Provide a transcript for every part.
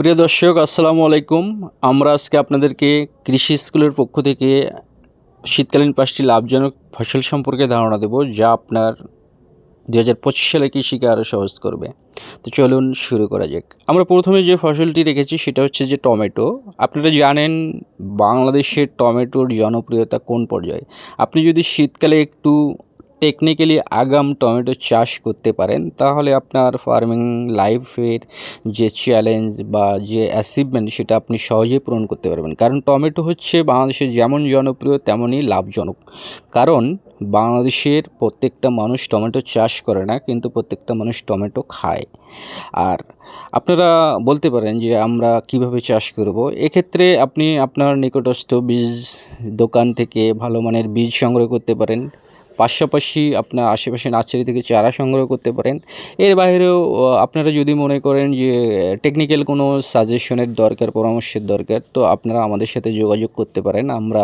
প্রিয় দর্শক, আসসালামু আলাইকুম। আমরা আজকে আপনাদেরকে কৃষি স্কুলের পক্ষ থেকে শীতকালীন পাঁচটি লাভজনক ফসল সম্পর্কে ধারণা দেব, যা আপনার দু হাজার পঁচিশ সালে কৃষিকে আরও সহজ করবে। তো চলুন শুরু করা যাক। আমরা প্রথমে যে ফসলটি রেখেছি, সেটা হচ্ছে যে টমেটো। আপনারা জানেন বাংলাদেশের টমেটোর জনপ্রিয়তা কোন পর্যায়ে? আপনি যদি শীতকালে একটু টেকনিক্যালি আগাম টমেটো চাষ করতে পারেন, তাহলে আপনার ফার্মিং লাইফের যে চ্যালেঞ্জ বা যে অ্যাচিভমেন্ট সেটা আপনি সহজেই পূরণ করতে পারবেন। কারণ টমেটো হচ্ছে বাংলাদেশে যেমন জনপ্রিয়, তেমনই লাভজনক। কারণ বাংলাদেশের প্রত্যেকটা মানুষ টমেটো চাষ করে না, কিন্তু প্রত্যেকটা মানুষ টমেটো খায়। আর আপনারা বলতে পারেন যে আমরা কীভাবে চাষ করব। এক্ষেত্রে আপনি আপনার নিকটস্থ বীজ দোকান থেকে ভালো মানের বীজ সংগ্রহ করতে পারেন। পাশাপাশি আপনার আশেপাশে নার্সারি থেকে চারা সংগ্রহ করতে পারেন। এর বাইরেও আপনারা যদি মনে করেন যে টেকনিক্যাল কোনো সাজেশনের দরকার, পরামর্শের দরকার, তো আপনারা আমাদের সাথে যোগাযোগ করতে পারেন। আমরা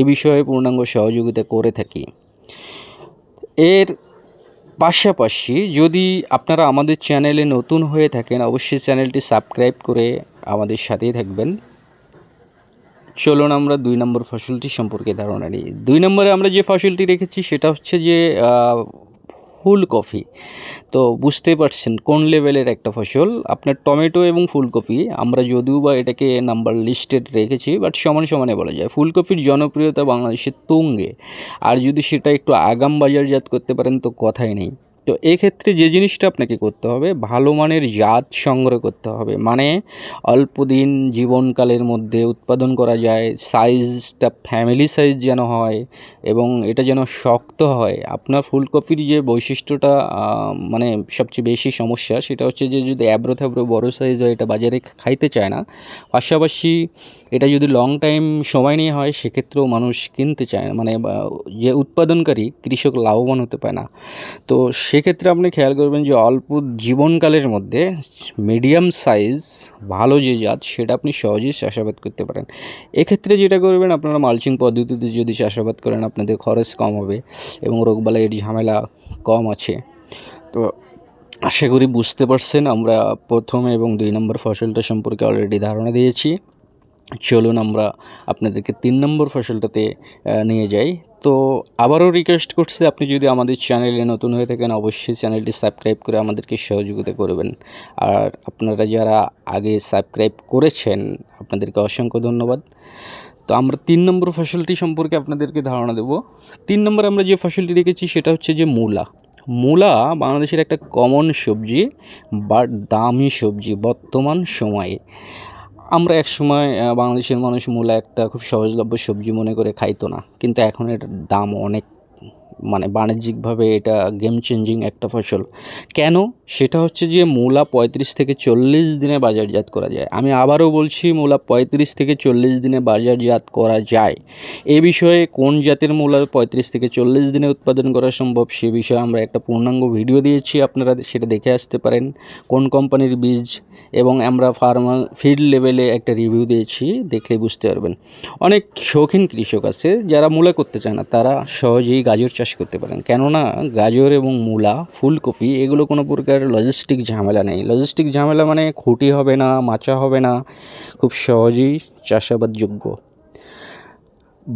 এ বিষয়ে পূর্ণাঙ্গ সহযোগিতা করে থাকি। এর পাশাপাশি যদি আপনারা আমাদের চ্যানেলে নতুন হয়ে থাকেন, অবশ্যই চ্যানেলটি সাবস্ক্রাইব করে আমাদের সাথেই থাকবেন। চলুন আমরা দুই নম্বর ফসলটি সম্পর্কে ধারণা নিই। দুই নম্বরে আমরা যে ফসলটি রেখেছি, সেটা হচ্ছে যে ফুলকপি। তো বুঝতে পারছেন কোন লেভেলের একটা ফসল। আপনার টমেটো এবং ফুলকপি, আমরা যদিও বা এটাকে নাম্বার লিস্টেড রেখেছি, বাট সমান সমানে বলা যায়। ফুলকপির জনপ্রিয়তা বাংলাদেশের তুঙ্গে। আর যদি সেটা একটু আগাম বাজারজাত করতে পারেন, তো কথাই নেই। তো এক্ষেত্রে যে জিনিসটা আপনাকে করতে হবে, ভালো মানের জাত সংগ্রহ করতে হবে। মানে অল্প দিন জীবনকালের মধ্যে উৎপাদন করা যায় সাইজটা ফ্যামিলি সাইজ যেন হয় এবং এটা যেন শক্ত হয়। আপনার ফুলকপির যে বৈশিষ্ট্যটা মানে সবচেয়ে বেশি সমস্যা সেটা হচ্ছে যে যদি অ্যাব্রো থ্যাব্রো বড়ো সাইজ হয়, এটা বাজারে খাইতে চায় না। পাশাপাশি এটা যদি লং টাইম সময় নিয়ে হয়, সেক্ষেত্রেও মানুষ কিনতে চায় না। মানে যে উৎপাদনকারী কৃষক লাভবান হতে পারে না। তো সেক্ষেত্রে আপনি খেয়াল করবেন যে অল্প জীবনকালের মধ্যে মিডিয়াম সাইজ ভালো যে জাত, সেটা আপনি সহজেই চাষাবাদ করতে পারেন। এক্ষেত্রে যেটা করবেন, আপনারা মালচিং পদ্ধতিতে যদি চাষাবাদ করেন, আপনাদের খরচ কম হবে এবং রোগবালা রোগবালাইয়ের ঝামেলা কম আছে। তো আশা করি বুঝতে পারছেন, আমরা প্রথম এবং দুই নম্বর ফসলটা সম্পর্কে অলরেডি ধারণা দিয়েছি। চলুন আমরা আপনাদেরকে তিন নম্বর ফসলটাতে নিয়ে যাই। তো আবারও রিকোয়েস্ট করছি আপনি যদি আমাদের চ্যানেলে নতুন হয়ে থাকেন, অবশ্যই চ্যানেলটি সাবস্ক্রাইব করে আমাদেরকে সহযোগিতা করবেন। আর আপনারা যারা আগে সাবস্ক্রাইব করেছেন, আপনাদেরকে অসংখ্য ধন্যবাদ। তো আমরা তিন নম্বর ফসলটি সম্পর্কে আপনাদেরকে ধারণা দেব। তিন নম্বর আমরা যে ফসলটি রেখেছি সেটা হচ্ছে যে মূলা। মূলা বাংলাদেশের একটা কমন সবজি বা দামি সবজি বর্তমান সময়ে। আমরা এক সময় বাংলাদেশের মানুষ মূলা একটা খুব সহজলভ্য সবজি মনে করে খাইতো না। কিন্তু এখন এটার দাম অনেক মানে বাণিজ্যিকভাবে এটা গেম চেঞ্জিং একটা ফসল। কেন? সেটা হচ্ছে যে মূলা পঁয়ত্রিশ থেকে চল্লিশ দিনে বাজারজাত করা যায়। আমি আবারও বলছি, মূলা পঁয়ত্রিশ থেকে চল্লিশ দিনে বাজারজাত করা যায়। এ বিষয়ে কোন জাতের মূলা পঁয়ত্রিশ থেকে চল্লিশ দিনে উৎপাদন করা সম্ভব, সে বিষয়ে আমরা একটা পূর্ণাঙ্গ ভিডিও দিয়েছি, আপনারা সেটা দেখে আসতে পারেন। কোন কোম্পানির বীজ এবং আমরা ফার্মা ফিল্ড লেভেলে একটা রিভিউ দিয়েছি, দেখলে বুঝতে পারবেন। অনেক শৌখিন কৃষক আছে, যারা মূলা করতে চায় না, তারা সহজেই গাজর চাষ করতে পারেন। কেননা গাজর এবং মূলা, ফুলকপি এগুলো কোনো প্রকার লজিস্টিক ঝামেলা নেই। লজিস্টিক ঝামেলা মানে খুঁটি হবে না, মাচা হবে না, খুব সহজেই চাষাবাদযোগ্য।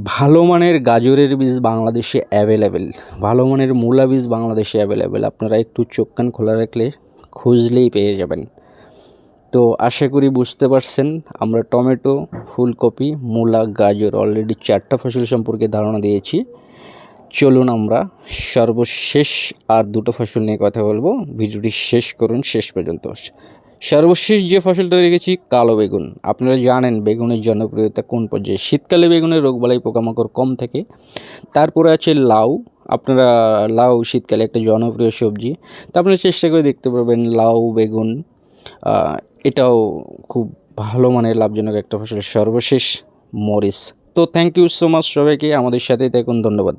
ভালো মানের গাজরের বীজ বাংলাদেশে অ্যাভেলেবেল ভালো মানের মূলা বীজ বাংলাদেশে অ্যাভেলেবেল আপনারা একটু চোখ কান খোলা রাখলে খুঁজলেই পেয়ে যাবেন। তো আশা করি বুঝতে পারছেন, আমরা টমেটো, ফুলকপি, মূলা, গাজর অলরেডি চারটা ফসল সম্পর্কে ধারণা দিয়েছি। চলুন আমরা সর্বশেষ আর দুটো ফসল নিয়ে কথা বলব। ভিডিওটি শেষ করুন, শেষ পর্যন্ত সর্বশেষ যে ফসলটা রেখেছি কালো বেগুন। আপনারা জানেন বেগুনের জনপ্রিয়তা কোন পর্যায়ে? শীতকালে বেগুনের রোগবালাই পোকামাকড় কম থাকে। তারপরে আছে লাউ। আপনারা, লাউ শীতকালে একটা জনপ্রিয় সবজি। তা আপনারা চেষ্টা করে দেখতে পারবেন লাউ, বেগুন এটাও খুব ভালো মানের লাভজনক একটা ফসল। সর্বশেষ মরিচ। তো থ্যাংক ইউ সো মাচ সবাইকে। আমাদের সাথে দেখুন ধন্যবাদ।